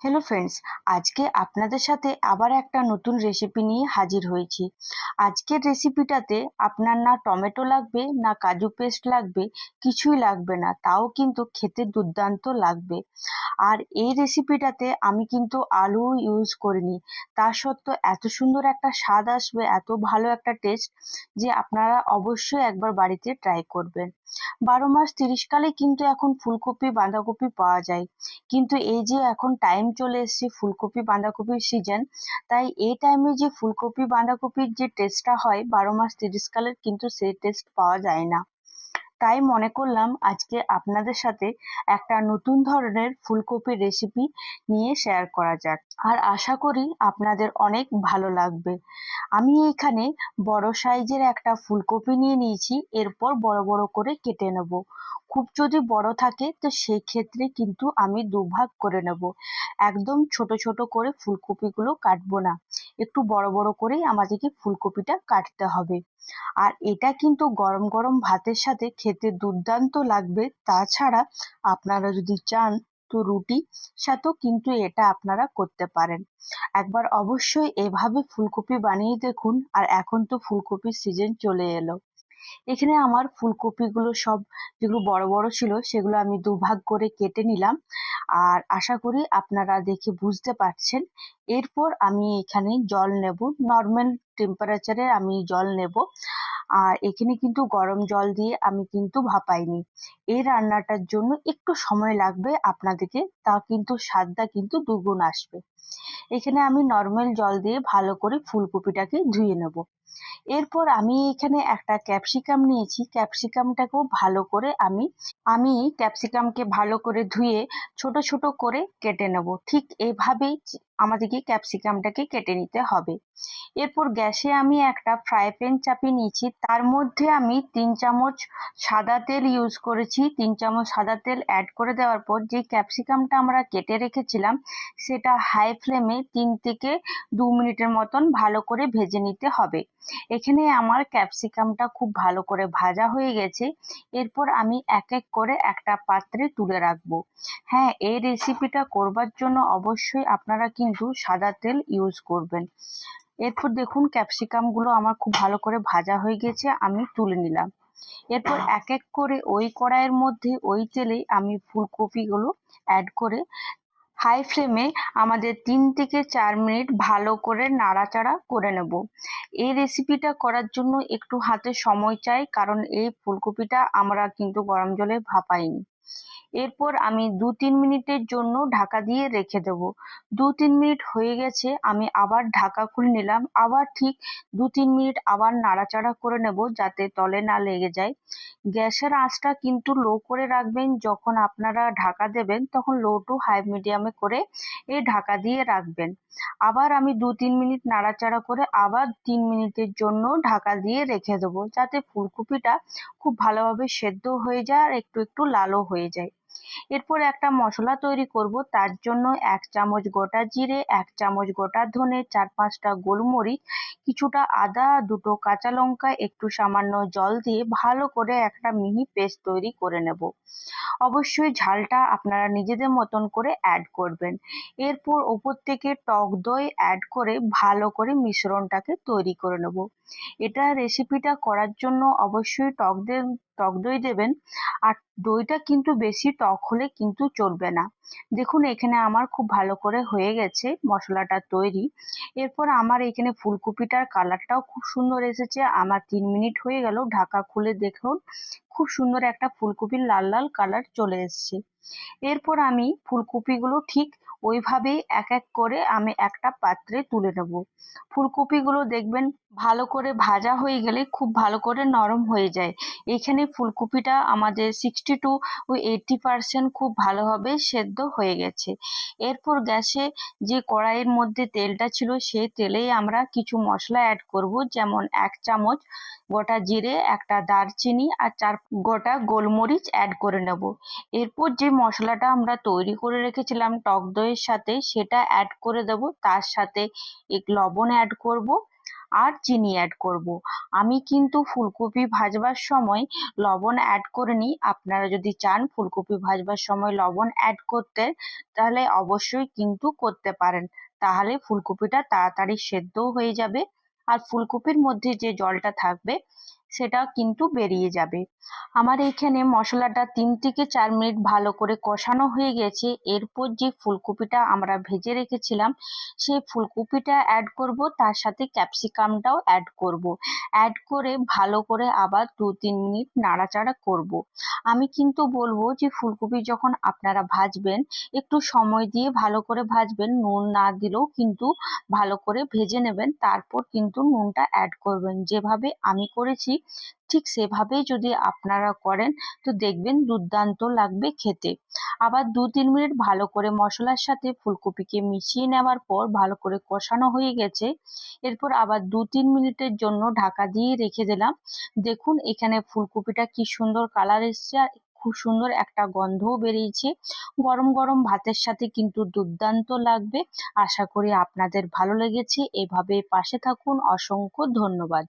Hello friends আজকে আপনাদের সাথে আবার একটা নতুন রেসিপি নিয়ে হাজির হয়েছি। আজকের রেসিপিটাতে আপনার না টমেটো লাগবে, না কাজু পেস্ট লাগবে, কিছুই লাগবে না, তাও কিন্তু খেতে দুর্দান্ত লাগবে। আর এই রেসিপিটাতে আমি কিন্তু আলু ইউজ করিনি। তা সত্ত্বেও এত সুন্দর একটা স্বাদ আসবে, এত ভালো একটা টেস্ট যে আপনারা অবশ্যই একবার বাড়িতে ট্রাই করবেন। বারো মাস তিরিশ কালে কিন্তু এখন ফুলকপি, বাঁধাকপি পাওয়া যায়। কিন্তু এই যে এখন টাইম চলে এসছে ফুলকপি বাঁধাকপির সিজন তাই এই টাইমে যে ফুলকপি বাঁধাকপির যে টেস্টটা হয়, বারো মাস তিরিশ কালের কিন্তু সেই টেস্ট পাওয়া যায় না। তাই মনে করলাম আজকে আপনাদের সাথে একটা নতুন ধরনের ফুলকপির রেসিপি নিয়ে শেয়ার করা যাক। আর আশা করি আপনাদের অনেক ভালো লাগবে। আমি এখানে বড় সাইজের একটা ফুলকপি নিয়ে নিয়েছি, এরপর বড় বড় করে কেটে নেব। খুব যদি বড় থাকে, তো সেই ক্ষেত্রে কিন্তু আমি দুভাগ করে নেব। একদম ছোট ছোট করে ফুলকপিগুলো কাটবো না। একটু বড় বড় করেই আমাদেরকে ফুলকপিটা কাটতে হবে। আর এটা কিন্তু গরম গরম ভাতের সাথে খেতে দুর্দান্ত লাগবে। তাছাড়া আপনারা যদি চান তো রুটি সাথেও কিন্তু এটা আপনারা করতে পারেন। একবার অবশ্যই এভাবে ফুলকপি বানিয়ে দেখুন আর এখন তো ফুলকপির সিজন চলে এলো। এখানে আমার ফুলকপিগুলো সব যেগুলো বড় বড় ছিল সেগুলো আমি দুভাগ করে কেটে নিলাম। আর আশা করি আপনারা দেখে বুঝতে পারছেন। এরপর আমি এখানে জল নেব। নর্মাল টেম্পারেচারে আমি জল নেব। আর এখানে কিন্তু গরম জল দিয়ে আমি কিন্তু ভাপাইনি। এই রান্নাটার জন্য একটু সময় লাগবে আপনাদেরকে, তা কিন্তু স্বাদটা কিন্তু দুগুণ আসবে। এখানে আমি নর্মাল জল দিয়ে ভালো করে ফুলকপিটাকে ধুয়ে নেব। এরপর আমি এখানে একটা ক্যাপসিকাম নিয়েছি। ক্যাপসিকামটাকেও ভালো করে আমি আমি ক্যাপসিকামকে ভালো করে ধুয়ে ছোট ছোট করে কেটে নেব। ঠিক এভাবেই আমাদেরকে ক্যাপসিকামটাকে কেটে নিতে হবে। এরপর গ্যাসে আমি একটা ফ্রাই প্যান চাপিয়ে নিয়েছি। তার মধ্যে আমি তিন চামচ সাদা তেল ইউজ করেছি। তিন চামচ সাদা তেল অ্যাড করে দেওয়ার পর যে ক্যাপসিকামটা আমরা কেটে রেখেছিলাম, সেটা হাই ফ্লেমে তিন থেকে দু মিনিটের মতন ভালো করে ভেজে নিতে হবে। এখানে আমার ক্যাপসিকামটা খুব ভালো করে ভাজা হয়ে গেছে। এরপর আমি এক এক করে একটা পাত্রে তুলে রাখব। হ্যাঁ এই রেসিপিটা করবার জন্য অবশ্যই আপনারা কিন্তু সাদা তেল ইউজ করবেন। এরপর দেখুন ক্যাপসিকামগুলো আমার খুব ভালো করে ভাজা হয়ে গেছে, আমি তুলে নিলাম। এরপর এক এক করে ওই কড়াইয়ের মধ্যে ওই তেলে আমি ফুলকপিগুলো অ্যাড করে হাই ফ্লেমে আমাদের তিন থেকে চার মিনিট ভালো করে নাড়াচাড়া করে নেব। এই রেসিপিটা করার জন্য একটু হাতে সময় চাই, কারণ এই ফুলকপিটা আমরা কিন্তু গরম জলে ভাপাইনি। এরপর আমি দু তিন মিনিটের জন্য ঢাকা দিয়ে রেখে দেব। দু তিন মিনিট হয়ে গেছে, আমি আবার ঢাকা খুলে নিলাম। আবার ঠিক দু তিন মিনিট আবার নাড়াচাড়া করে নেব যাতে তলে না লেগে যায়। গ্যাসের আঁচটা কিন্তু লো করে রাখবেন। যখন আপনারা ঢাকা দেবেন, তখন লো টু হাই মিডিয়ামে করে এই ঢাকা দিয়ে রাখবেন। আবার আমি দু তিন মিনিট নাড়াচাড়া করে আবার তিন মিনিটের জন্য ঢাকা দিয়ে রেখে দেবো যাতে ফুলকপিটা খুব ভালোভাবে সেদ্ধ হয়ে যায় আর একটু একটু লালও হয়ে যায়। এরপর একটা মশলা তৈরি করব। তার জন্য এক চামচ গোটা জিরে, এক চামচ গোটা ধনে, চার পাঁচটা গোলমরিচ, কিছুটা আদা, দুটো কাঁচা লঙ্কা, একটু সামান্য জল দিয়ে ভালো করে একটা মিহি পেস্ট তৈরি করে নেব। অবশ্যই ঝালটা আপনারা নিজেদের মতন করে অ্যাড করবেন। এরপর ওপর থেকে টক দই অ্যাড করে ভালো করে মিশ্রণটাকে তৈরি করে নেব। এটা রেসিপিটা করার জন্য অবশ্যই টক টক দই দেবেন। আর দইটা কিন্তু বেশি টক হলে কিন্তু চলবে না। দেখুন, এখানে আমার খুব ভালো করে হয়ে গেছে মশলাটা তৈরি। এরপর আমার এখানে ফুলকপিটার কালারটাও খুব সুন্দর এসেছে। আমার তিন মিনিট হয়ে গেল, ঢাকা খুলে দেখুন, খুব সুন্দর একটা ফুলকপির লাল লাল কালার চলে এসছে। এরপর আমি ফুলকপিগুলো ঠিক ওইভাবেই এক এক করে আমি একটা পাত্রে তুলে নেব। ফুলকপিগুলো দেখবেন ভালো করে ভাজা হয়ে গেলে খুব ভালো করে নরম হয়ে যায়। এখানে ফুলকপিটা আমাদের সিক্সটি টু এইটটি পারসেন্ট খুব ভালোভাবে সেদ্ধ হয়ে গেছে। এরপর গ্যাসে যে কড়াইয়ের মধ্যে তেলটা ছিল সেই তেলেই আমরা কিছু মশলা অ্যাড করব, যেমন এক চামচ গোটা জিরে, একটা দারচিনি আর চার গোটা গোলমরিচ অ্যাড করে নেব। এরপর যে মশলাটা আমরা তৈরি করে রেখেছিলাম টক দইয়ের সাথে সেটা অ্যাড করে দেব। তার সাথে এক লবণ অ্যাড করব আর চিনি অ্যাড করব। আমি কিন্তু ফুলকপি ভাজবার সময় লবণ অ্যাড করিনি আপনারা যদি চান ফুলকপি ভাজবার সময় লবণ অ্যাড করতে, তাহলে অবশ্যই কিন্তু করতে পারেন। তাহলে ফুলকপিটা তাড়াতাড়ি সেদ্ধও হয়ে যাবে। আর ফুলকপির মধ্যে যে জলটা থাকবে সেটা কিন্তু বেরিয়ে যাবে। আমার এইখানে মশলাটা তিন থেকে চার মিনিট ভালো করে কষানো হয়ে গেছে। এরপর যে ফুলকপিটা আমরা ভেজে রেখেছিলাম, সেই ফুলকপিটা অ্যাড করব, তার সাথে ক্যাপসিকামটাও অ্যাড করব। অ্যাড করে ভালো করে আবার দু তিন মিনিট নাড়াচাড়া করব। আমি কিন্তু বলব যে ফুলকপি যখন আপনারা ভাজবেন, একটু সময় দিয়ে ভালো করে ভাজবেন, নুন না দিলেও কিন্তু ভালো করে ভেজে নেবেন, তারপর কিন্তু নুনটা অ্যাড করবেন। যেভাবে আমি করেছি ঠিক সেভাবেই যদি আপনারা করেন, তো দেখবেন দুর্দান্ত লাগবে খেতে। আবার দু তিন মিনিট ভালো করে মশলার সাথে ফুলকপিকে মিশিয়ে নেওয়ার পর ভালো করে কষানো হয়ে গেছে। এরপর আবার দু তিন মিনিটের জন্য ঢাকা দিয়ে রেখে দিলাম। দেখুন এখানে ফুলকপিটা কি সুন্দর কালার এসছে আর খুব সুন্দর একটা গন্ধও বেরিয়েছে। গরম গরম ভাতের সাথে কিন্তু দুর্দান্ত লাগবে। আশা করি আপনাদের ভালো লেগেছে। এভাবে পাশে থাকুন। অসংখ্য ধন্যবাদ।